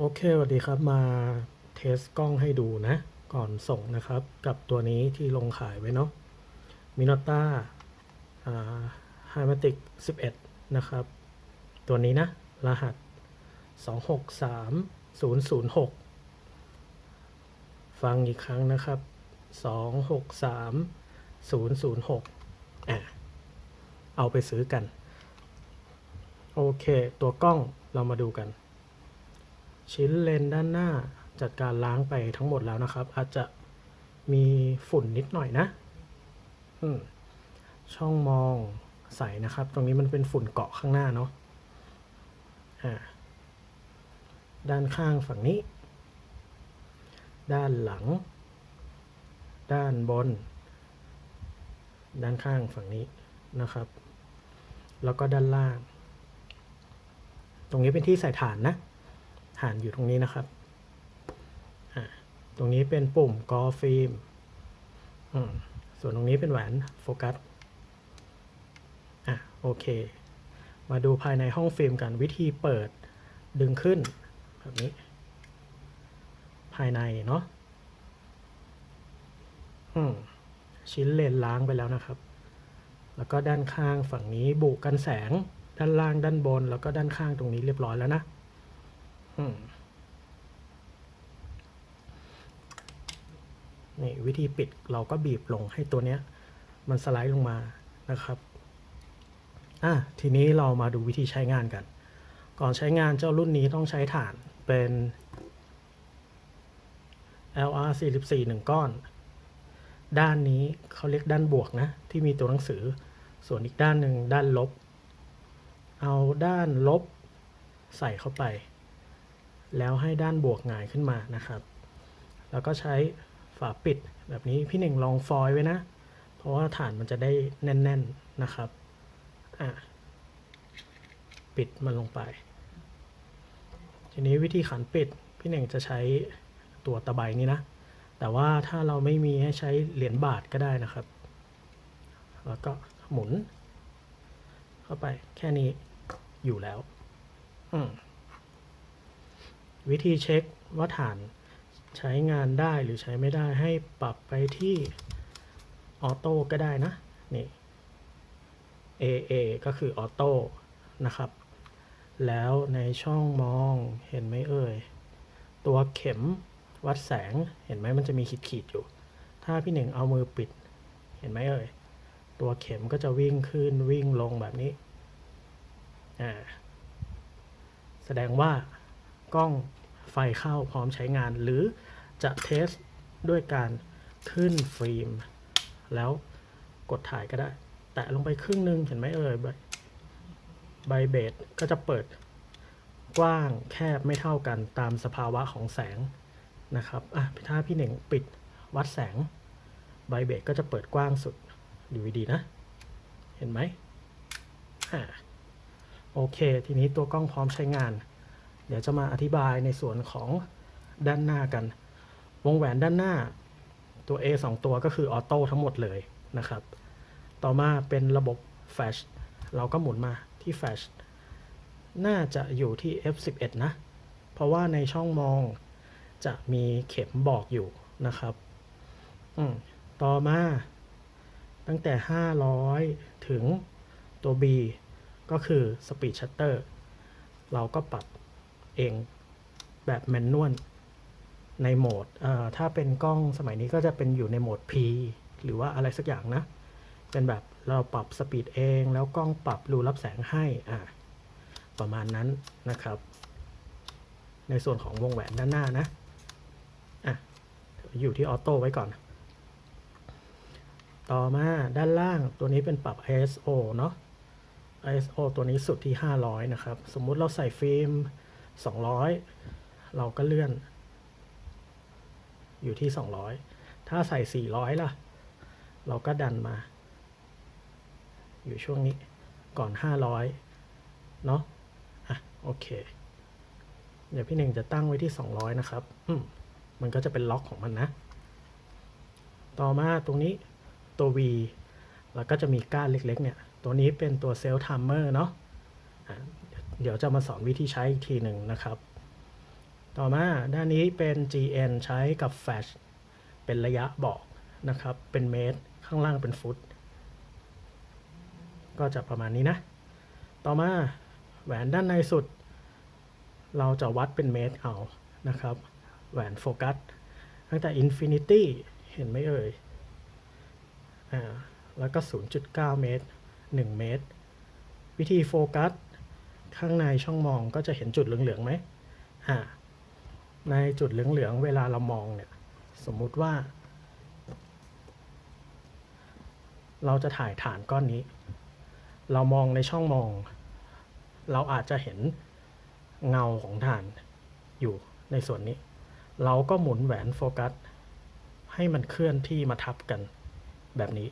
โอเคสวัสดีครับมาเทสกล้องให้ดูนะ ก่อนส่งนะครับ กับตัวนี้ที่ลงขายไว้เนาะมินอต้าอ่าไฮมาติก11 นะครับ ตัวนี้นะ รหัส 263006 ฟังอีกครั้งนะครับ 263006อะเอาไปซื้อกัน โอเค ตัวกล้องเรามาดูกัน ชิ้นเลนด้านหน้าจัดการล้างไปทั้งหมดแล้วนะครับ อาจจะมีฝุ่นนิดหน่อยนะช่องมองใสนะครับ ตรงนี้มันเป็นฝุ่นเกาะข้างหน้าเนาะด้านข้างฝั่งนี้ ด้านหลัง ด้านบน ด้านข้างฝั่งนี้นะครับ แล้วก็ด้านล่าง ตรงนี้เป็นที่ใส่ฐานนะ ฐานอยู่ตรงนี้นะครับ ตรงนี้เป็นปุ่มกอฟิล์มส่วนตรงนี้เป็นแหวนโฟกัส อะโอเค มาดูภายในห้องฟิล์มกันวิธีเปิดดึงขึ้นแบบนี้ ภายในเนาะชิ้นเลนล้างไปแล้วนะครับ แล้วก็ด้านข้างฝั่งนี้บุกันแสงด้านล่างด้านบน แล้วก็ด้านข้างตรงนี้เรียบร้อยแล้วนะ นี่วิธีปิดเราก็บีบลงให้ตัวเนี้ย มันสไลด์ลงมานะครับอะทีนี้เรามาดูวิธีใช้งานกัน ก่อนใช้งานเจ้ารุ่นนี้ต้องใช้ฐานเป็น LR 44หนึ่งก้อน ด้านนี้เขาเรียกด้านบวกนะ ที่มีตัวหนังสือ ส่วนอีกด้านหนึ่งด้านลบ เอาด้านลบใส่เข้าไป แล้วให้ด้านบวกหงายขึ้นมานะครับ แล้วก็ใช้ฝาปิดแบบนี้พี่หนึ่งลองฟอยล์ไว้นะ เพราะว่าฐานมันจะได้แน่นๆนะครับอะปิดมันลงไป ทีนี้วิธีขันปิดพี่หนึ่งจะใช้ตัวตะไบนี้นะ แต่ว่าถ้าเราไม่มีให้ใช้เหรียญบาทก็ได้นะครับ แล้วก็หมุน เข้าไปแค่นี้อยู่แล้ว อืม วิธีเช็คว่าฐานใช้งานได้หรือใช้ไม่ได้ให้ปรับไปที่ออโต้ก็ได้นะ นี่ AA ก็คือออโต้นะครับ แล้วในช่องมองเห็นไหมเอ่ย ตัวเข็มวัดแสงเห็นไหมมันจะมีขีดขีดๆอยู่ ถ้าพี่หนึ่งเอามือปิด เห็นไหมเอ่ย ตัวเข็มก็จะวิ่งขึ้นวิ่งลงแบบนี้ อ่า แสดงว่า กล้องไฟเข้าพร้อมใช้งาน หรือจะเทสด้วยการขึ้นฟิล์ม แล้วกดถ่ายก็ได้ แตะลงไปครึ่งหนึงเห็นไหมเอ่ยใบใบเบสก็จะเปิดกว้างแคบไม่เท่ากันตามสภาวะของแสงนะครับอะถ้าพี่หนึ่งปิดวัดแสงใบเบสก็จะเปิดกว้างสุดดูดีๆนะ เห็นไหมอ่าโอเค ทีนี้ตัวกล้องพร้อมใช้งาน เดี๋ยวจะมาอธิบายในส่วนของด้านหน้ากัน วงแหวนด้านหน้าตัว A 2 ตัวก็คือออโต้ทั้งหมดเลยนะครับ ต่อมาเป็นระบบแฟชเราก็หมุนมาที่แฟชน่าจะอยู่ที่ F11 นะ เพราะว่าในช่องมองจะมีเข็มบอกอยู่นะครับ อืม ต่อมา ตั้งแต่ 500 ถึงตัว B ก็คือ Speed Shutter เราก็ปรับ เองแบบแมนนวลในโหมดถ้าเป็นกล้องสมัยนี้ก็จะเป็นอยู่ในโหมด P หรือว่าอะไรสักอย่างนะ เป็นแบบเราปรับสปีดเอง แล้วกล้องปรับรูรับแสงให้อ่าประมาณนั้นนะครับ ในส่วนของวงแหวนด้านหน้านะอะอยู่ที่ออโต้ไว้ก่อน ต่อมาด้านล่างตัวนี้เป็นปรับ ISO เนาะ ISO ตัวนี้สุดที่ 500 นะครับ สมมุติเราใส่ฟิล์ม 200 เราก็เลื่อน อยู่ที่ 200 ถ้าใส่ 400 ล่ะ เราก็ดันมา อยู่ช่วงนี้ก่อน 500 เนาะอะโอเค เดี๋ยวพี่หนึ่งจะตั้งไว้ที่ 200 นะครับอืมมันก็จะเป็นล็อกของมันนะ ต่อมาตรงนี้ตัว V แล้วก็จะมีก้านเล็กๆเนี่ย ตัวนี้เป็นตัวเซลล์ทัมเมอร์เนาะ เดี๋ยวจะมาสอนวิธีใช้อีกทีหนึ่งนะครับ ต่อมาด้านนี้เป็น GN ใช้กับแฟชเป็นระยะบอกนะครับ เป็นเมตร ข้างล่างเป็นฟุต ก็จะประมาณนี้นะ ต่อมาแหวนด้านในสุด เราจะวัดเป็นเมตรเอานะครับ แหวนโฟกัสตั้งแต่ Infinity เห็นไหมเอ่ย อ่า แล้วก็ 0.9 เมตร 1 เมตร วิธีโฟกัส ข้างในช่องมองก็จะเห็นจุดเหลืองๆไหมอ่าในจุดเหลืองๆเวลาเรามองเนี่ยสมมุติว่า เราจะถ่ายฐานก้อนนี้ เรามองในช่องมอง เราอาจจะเห็นเงาของฐานอยู่ในส่วนนี้ เราก็หมุนแหวนโฟกัส ให้มันเคลื่อนที่มาทับกันแบบนี้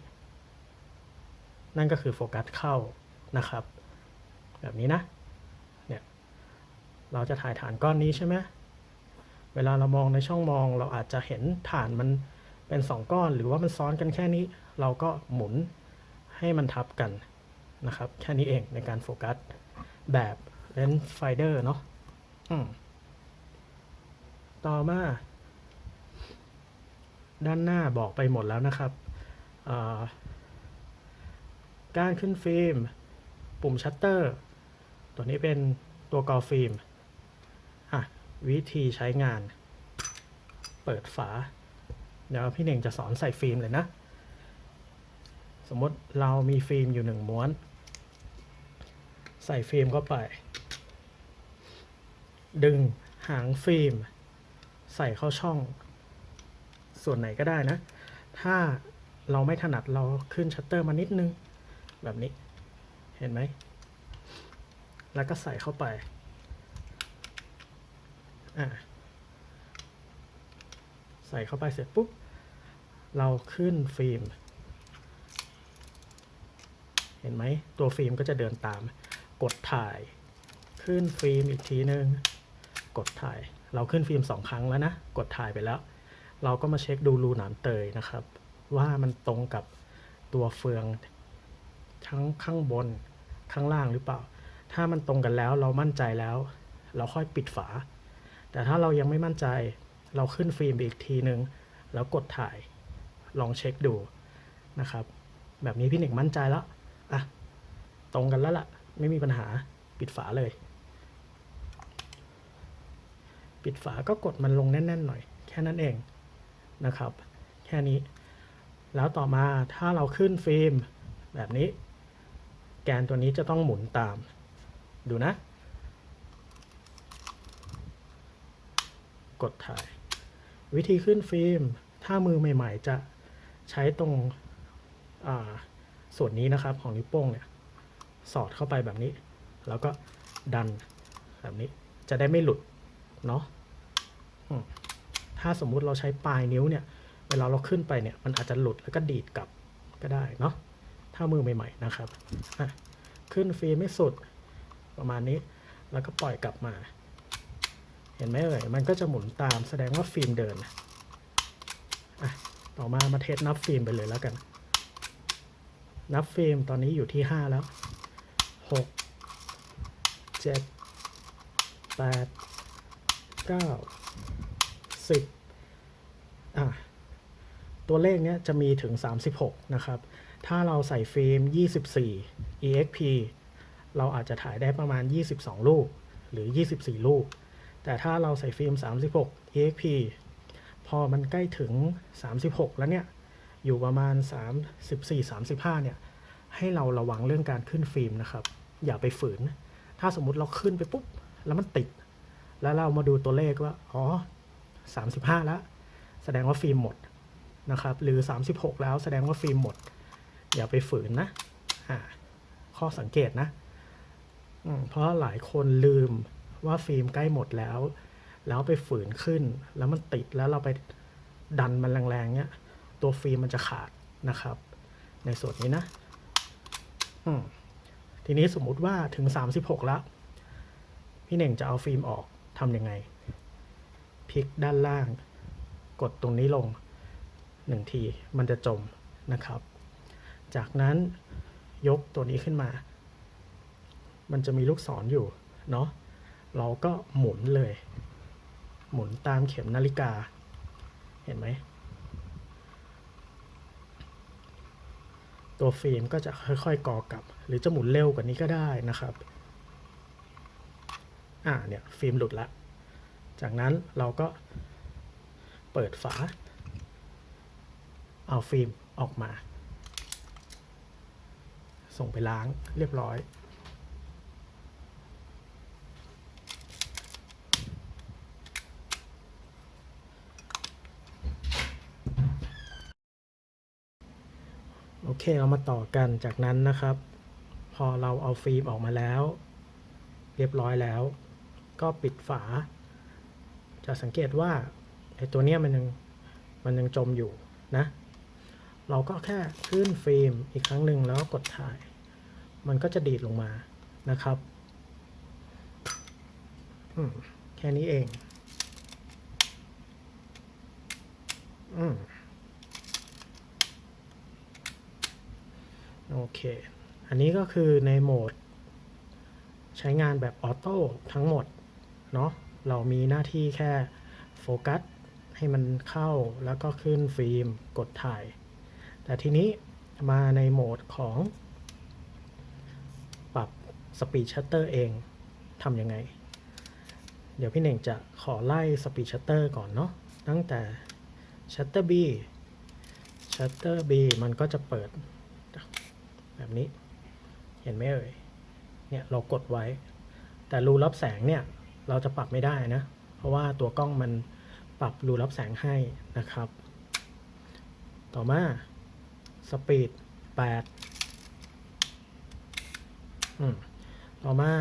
นั่นก็คือโฟกัสเข้านะครับ แบบนี้นะ เราจะถ่ายฐานก้อนนี้ใช่ไหมเวลาเรามองในช่องมอง เราอาจจะเห็นฐานมันเป็นสองก้อน หรือว่ามันซ้อนกันแค่นี้ เราก็หมุนให้มันทับกันนะครับ แค่นี้เองในการโฟกัสแบบเลนส์ไฟเดอร์เนาะต่อมา ด้านหน้าบอกไปหมดแล้วนะครับ การขึ้นฟิล์ม ปุ่มชัตเตอร์ ตัวนี้เป็นตัวกอฟิล์ม วิธีใช้งาน เปิดฝา เดี๋ยวพี่เน่งจะสอนใส่ฟิล์มเลยนะ สมมติเรามีฟิล์มอยู่หนึ่งม้วน ใส่ฟิล์มเข้าไป ดึงหางฟิล์ม ใส่เข้าช่อง ส่วนไหนก็ได้นะ ถ้าเราไม่ถนัดเราขึ้นชัตเตอร์มานิดนึง แบบนี้ เห็นไหม แล้วก็ใส่เข้าไป ใส่เข้าไปเสร็จปุ๊บ เราขึ้นฟิล์ม เห็นไหม ตัวฟิล์มก็จะเดินตาม กดถ่าย ขึ้นฟิล์มอีกทีนึง กดถ่าย เราขึ้นฟิล์มสองครั้งแล้วนะ กดถ่ายไปแล้ว เราก็มาเช็คดูรูหนามเตยนะครับ ว่ามันตรงกับตัวเฟืองทั้งข้างบนข้างล่างหรือเปล่า ถ้ามันตรงกันแล้วเรามั่นใจแล้ว เราค่อยปิดฝา แต่ถ้าเรายังไม่มั่นใจเราขึ้นฟิล์มไปอีกทีหนึงแล้วกดถ่ายลองเช็คดูนะครับ แบบนี้พี่หนึ่งมั่นใจแล้วอะตรงกันแล้วล่ะ ไม่มีปัญหาปิดฝาเลย ปิดฝาก็กดมันลงแน่น ๆ หน่อย แค่นั้นเองนะครับ แค่นี้ แล้วต่อมาถ้าเราขึ้นฟิล์มแบบนี้ แกนตัวนี้จะต้องหมุนตาม ดูนะ กดถ่าย วิธีขึ้นฟิล์ม ถ้ามือใหม่ ๆ จะใช้ตรงส่วนนี้นะครับของนิ้วโป้งเนี่ยสอดเข้าไปแบบนี้ แล้วก็ดันแบบนี้จะได้ไม่หลุดเนาะถ้าสมมุติเราใช้ปลายนิ้วเนี่ย เวลาเราขึ้นไปเนี่ยมันอาจจะหลุดแล้วก็ดีดกลับก็ได้เนาะถ้ามือใหม่ ๆ นะครับ ขึ้นฟิล์มไม่สุดประมาณนี้ แล้วก็ปล่อยกลับมา เห็นไหมเอ่ย มันก็จะหมุนตามแสดงว่าฟิล์มเดินอะต่อมามาเทสนับฟิล์มไปเลยแล้วกัน นับฟิล์มตอนนี้อยู่ที่ 5 แล้ว 6 7 8 9 10อะตัวเลขเนี้ยจะมีถึง 36 นะครับ ถ้าเราใส่ฟิล์ม 24 exp เราอาจจะถ่ายได้ประมาณ 22 ลูก หรือ 24 ลูก แต่ถ้าเราใส่ฟิล์ม 36 exp พอมันใกล้ถึง 36 แล้วเนี่ย อยู่ประมาณ 34 35 เนี่ย ให้เราระวังเรื่องการขึ้นฟิล์มนะครับ อย่าไปฝืน ถ้าสมมุติเราขึ้นไปปุ๊บ แล้วมันติด แล้วเรามาดูตัวเลขว่า อ๋อ 35 แล้ว แสดงว่าฟิล์มหมดนะครับ หรือ 36 แล้วแสดงว่าฟิล์มหมด อย่าไปฝืนนะข้อสังเกตนะ เพราะหลายคนลืม ว่าฟิล์มใกล้หมดแล้ว แล้วไปฝืนขึ้น แล้วมันติดแล้วเราไปดันมันแรงๆเนี้ย ตัวฟิล์มมันจะขาดนะครับ ในส่วนนี้นะทีนี้สมมุติว่าถึง 36 แล้ว พี่เน่งจะเอาฟิล์มออกทำยังไง พลิกด้านล่าง กดตรงนี้ลงหนึ่งทีมันจะจมนะครับ จากนั้นยกตัวนี้ขึ้นมา มันจะมีลูกศรออยู่เนาะ เราก็หมุนเลย หมุนตามเข็มนาฬิกา เห็นไหม ตัวฟิล์มก็จะค่อยๆก่อกลับ หรือจะหมุนเร็วกว่านี้ก็ได้นะครับ อ่าเนี่ยฟิล์มหลุดละ จากนั้นเราก็เปิดฝา เอาฟิล์มออกมา ส่งไปล้างเรียบร้อย เคเรามาต่อกันจากนั้นนะครับ พอเราเอาฟิล์มออกมาแล้ว เรียบร้อยแล้ว ก็ปิดฝา จะสังเกตว่าไอ้ตัวเนี้ยมันยังมันยังจมอยู่นะ เราก็แค่ขึ้นฟิล์มอีกครั้งหนึ่งแล้วกดถ่าย มันก็จะดีดลงมานะครับแค่นี้เอง อืม โอเค อันนี้ก็คือในโหมด ใช้งานแบบออโต้ทั้งหมดเนาะ เรามีหน้าที่แค่โฟกัสให้มันเข้าแล้วก็ขึ้นฟิล์มกดถ่าย แต่ทีนี้มาในโหมดของปรับสปีดชัตเตอร์เองทำยังไง เดี๋ยวพี่เน่งจะขอไล่สปีดชัตเตอร์ก่อนเนาะ ตั้งแต่ชัตเตอร์ B ชัตเตอร์ B มันก็จะเปิด แบบนี้ เห็นไหมเอ่ยเนี่ยเรากดไว้ แต่รูรับแสงเนี่ยเราจะปรับไม่ได้นะ เพราะว่าตัวกล้องมันปรับรูรับแสงให้นะครับ ต่อมาสปีด8อืมต่อมา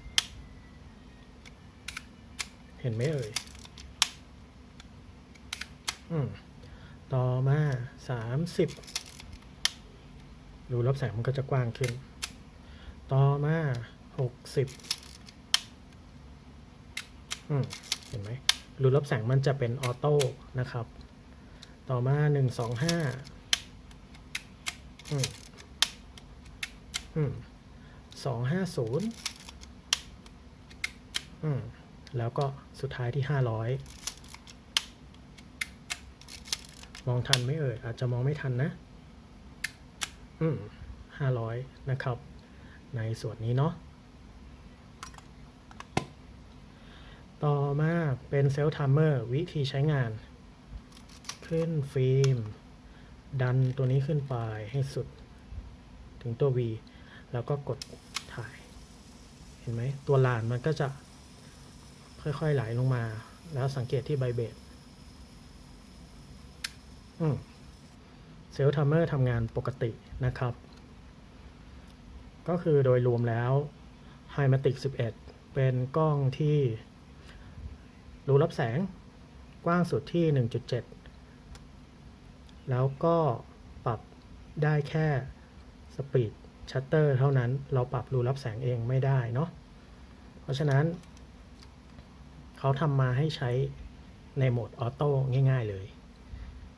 15 เห็นไหมเอ่ยอืมต่อมา 30 รูรับแสงมันก็จะกว้างขึ้น ต่อมา 60อืมเห็นไหมรูรับแสงมันจะเป็นออโต้นะครับ ต่อมา 125อืมอืม250อืมแล้วก็สุดท้ายที่ 500 มองทันไหมเอ่ย อาจจะมองไม่ทันนะ ห้าร้อยนะครับ ในส่วนนี้เนาะต่อมาเป็นเซลล์ทัมเมอร์วิธีใช้งาน ขึ้นฟิล์ม ดันตัวนี้ขึ้นไปให้สุด ถึงตัว V แล้วก็กดถ่าย เห็นไหมตัวลานมันก็จะค่อยๆไหลลงมา แล้วสังเกตที่ใบเบดอืม เซลล์ทัมเมอร์ทำงานปกตินะครับ ก็คือโดยรวมแล้ว h i m a t i c 11 เป็นกล้องที่รูรับแสงกว้างสุดที่ 1.7 แล้วก็ปรับได้แค่สปีดชัตเตอร์เท่านั้นเราปรับรูรับแสงเองไม่ได้เนาะเพราะฉะนั้น เขาทำมาให้ใช้ในโหมดออโต้ง่าย ๆเลย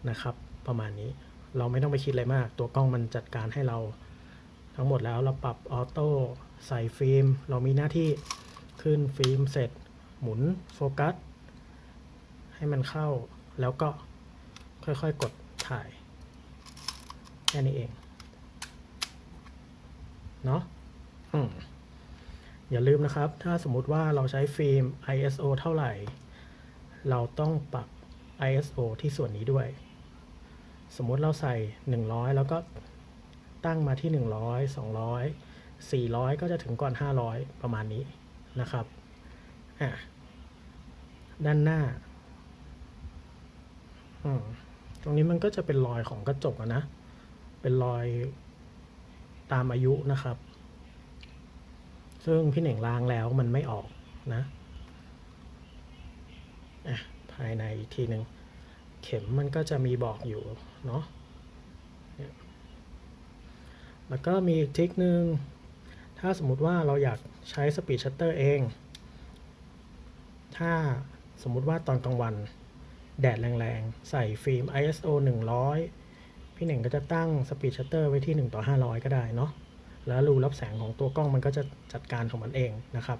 นะครับ ประมาณนี้ เราไม่ต้องไปคิดอะไรมาก ตัวกล้องมันจัดการให้เราทั้งหมดแล้วเราปรับออโต้ใส่ฟิล์ม เรามีหน้าที่ขึ้นฟิล์มเสร็จ หมุนโฟกัส ให้มันเข้า แล้วก็ค่อยๆกดถ่าย แค่นี้เอง เนาะอืมอย่าลืมนะครับ ถ้าสมมุติว่าเราใช้ฟิล์ม ISO เท่าไหร่ เราต้องปรับ ISO ที่ส่วนนี้ด้วย สมมุติเราใส่ 100 แล้วก็ตั้งมาที่ 100 200 400 ก็จะถึงก่อน 500 ประมาณนี้นะครับอะด้านหน้าอืมตรงนี้มันก็จะเป็นรอยของกระจกอะนะ เป็นรอยตามอายุนะครับ ซึ่งพี่เหน่งล้างแล้วมันไม่ออกนะ อะ ภายในอีกทีหนึ่ง เข็มมันก็จะมีบอกอยู่เนาะแล้วก็มีอีกทริคหนึ่งถ้าสมมุติว่าเราอยากใช้สปีดชัตเตอร์เอง ถ้าสมมุติว่าตอนกลางวัน แดดแรงๆ ใส่ฟิล์ม ISO 100 พี่หนึ่งก็จะตั้งสปีดชัตเตอร์ไว้ที่ 1 ต่อ 500 ก็ได้เนาะ แล้วรูรับแสงของตัวกล้องมันก็จะจัดการของมันเองนะครับ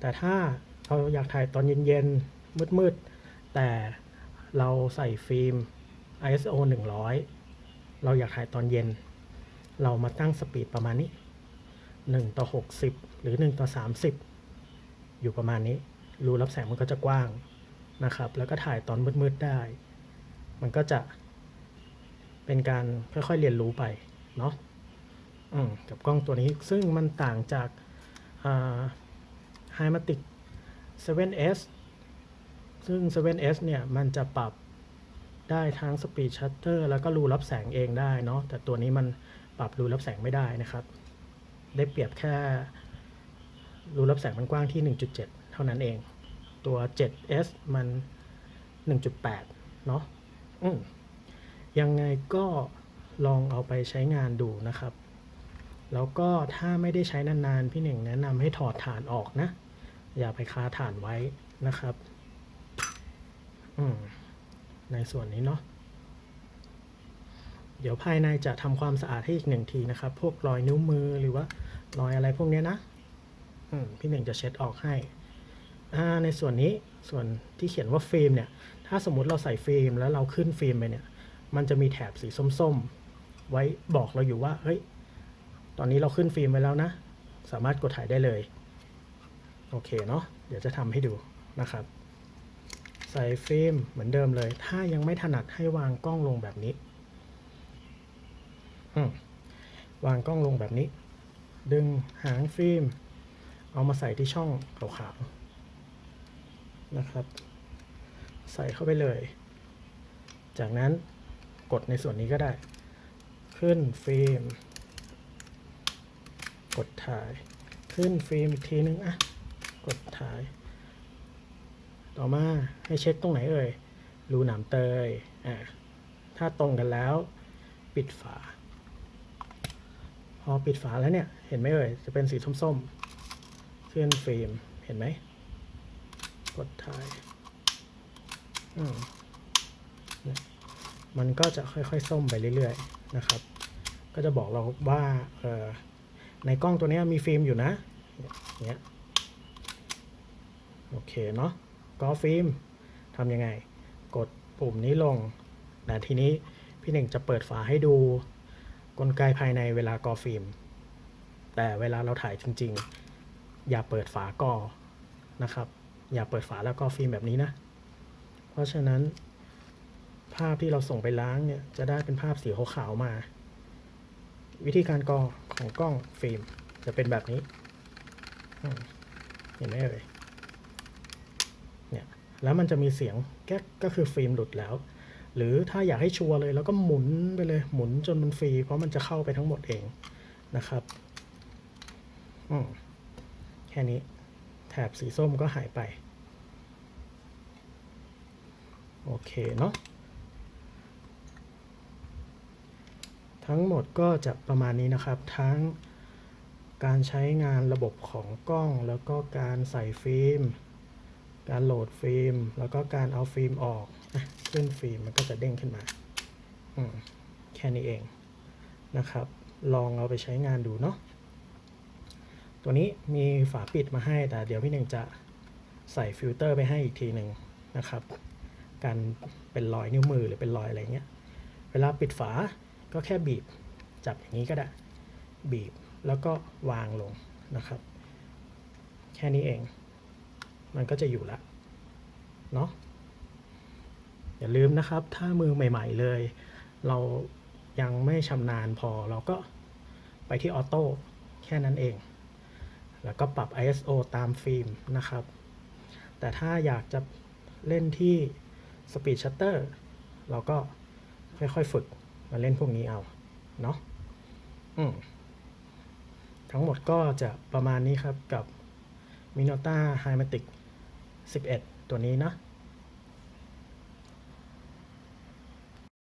แต่ถ้าเราอยากถ่ายตอนเย็นๆ มืดๆ แต่ เราใส่ฟิล์ม ISO 100 เราอยากถ่ายตอนเย็น เรามาตั้งสปีดประมาณนี้ 1 ต่อ 60 หรือ 1 ต่อ 30 อยู่ประมาณนี้ รูรับแสงมันก็จะกว้างนะครับ แล้วก็ถ่ายตอนมืดๆได้ มันก็จะเป็นการค่อยๆเรียนรู้ไปเนาะกับกล้องตัวนี้ซึ่งมันต่างจากอ่า h i m a t i c 7S ซึ่ง 7S เนี่ยมันจะปรับได้ทั้ง Speed Shutter แล้วก็รูรับแสงเองได้เนาะแต่ตัวนี้มันปรับรูรับแสงไม่ได้นะครับ ได้เปรียบแค่รูรับแสงมันกว้างที่ 1.7 เท่านั้นเอง ตัว 7S มัน 1.8 เนาะอืมยังไงก็ลองเอาไปใช้งานดูนะครับ แล้วก็ถ้าไม่ได้ใช้นานๆ พี่หนึ่งแนะนำให้ถอดฐานออกนะ อย่าไปคาฐานไว้นะครับ ในส่วนนี้เนาะเดี๋ยวภายในจะทำความสะอาดให้อีกหนึ่งทีนะครับ พวกรอยนิ้วมือหรือว่ารอยอะไรพวกเนี้ยนะอืพี่หนึ่งจะเช็ดออกให้อ่าในส่วนนี้ส่วนที่เขียนว่าฟิล์มเนี่ย ถ้าสมมติเราใส่ฟิล์มแล้วเราขึ้นฟิล์มไปเนี่ย มันจะมีแถบสีส้มๆ ไว้บอกเราอยู่ว่า เฮ้ย ตอนนี้เราขึ้นฟิล์มไปแล้วนะ สามารถกดถ่ายได้เลย โอเคเนาะ เดี๋ยวจะทำให้ดูนะครับ ใส่ฟิล์มเหมือนเดิมเลย ถ้ายังไม่ถนัดให้วางกล้องลงแบบนี้วางกล้องลงแบบนี้ ดึงหางฟิล์ม เอามาใส่ที่ช่องขาวๆนะครับ ใส่เข้าไปเลย จากนั้นกดในส่วนนี้ก็ได้ ขึ้นฟิล์ม กดถ่าย ขึ้นฟิล์มอีกทีนึงอะ กดถ่าย ต่อมาให้เช็คตรงไหนเอ่ย รูหนามเตย อะถ้าตรงกันแล้ว ปิดฝา พอปิดฝาแล้วเนี่ย เห็นไหมเอ่ย จะเป็นสีส้มๆ ขึ้นฟิล์ม เห็นไหม กดถ่าย อืมเนี่ยมันก็จะค่อยๆ ส้มไปเรื่อยๆ นะครับ ก็จะบอกเราว่า เออในกล้องตัวนี้มีฟิล์มอยู่นะ เนี่ยโอเคเนาะ ก็ฟิล์มทำยังไง กดปุ่มนี้ลงแต่ทีนี้พี่หนึ่งจะเปิดฝาให้ดูกลไกภายในเวลากอฟิล์มแต่เวลาเราถ่ายจริง ๆ อย่าเปิดฝากอนะครับ อย่าเปิดฝาแล้วก็ฟิล์มแบบนี้นะ เพราะฉะนั้น ภาพที่เราส่งไปล้างเนี่ยจะได้เป็นภาพสีขาวๆมา วิธีการกรอของกล้องฟิล์มจะเป็นแบบนี้เห็นไหมเอ่ย แล้วมันจะมีเสียงแก๊กก็คือฟิล์มหลุดแล้ว หรือถ้าอยากให้ชัวร์เลยแล้วก็หมุนไปเลยหมุนจนมันฟรี เพราะมันจะเข้าไปทั้งหมดเองนะครับอืมแค่นี้แถบสีส้มก็หายไป โอเคเนาะทั้งหมดก็จะประมาณนี้นะครับ ทั้งการใช้งานระบบของกล้องแล้วก็การใส่ฟิล์ม การโหลดฟิล์ม แล้วก็การเอาฟิล์มออกอขึ้นฟิล์มมันก็จะเด้งขึ้นมาอแค่นี้เองนะครับ ลองเอาไปใช้งานดูเนาะ ตัวนี้มีฝาปิดมาให้แต่เดี๋ยวพี่หนึ่งจะใส่ฟิลเตอร์ไปให้อีกทีหนึ่งนะครับ การเป็นรอยนิ้วมือหรือเป็นรอยอะไรเงี้ย เวลาปิดฝาก็แค่บีบจับอย่างนี้ก็ได้ บีบแล้วก็วางลงนะครับ แค่นี้เอง มันก็จะอยู่ละเนาะอย่าลืมนะครับ ถ้ามือใหม่ ๆเลย เรายังไม่ชำนาญพอเราก็ไปที่ออโต้แค่นั้นเอง แล้วก็ปรับ ISO ตามฟิล์มนะครับ แต่ถ้าอยากจะเล่นที่ Speed Shutter เราก็ค่อยๆฝึกมาเล่นพวกนี้เอา เนาะอืมทั้งหมดก็จะประมาณนี้ครับกับ Minota Hymatic 11 ตัวนี้นะ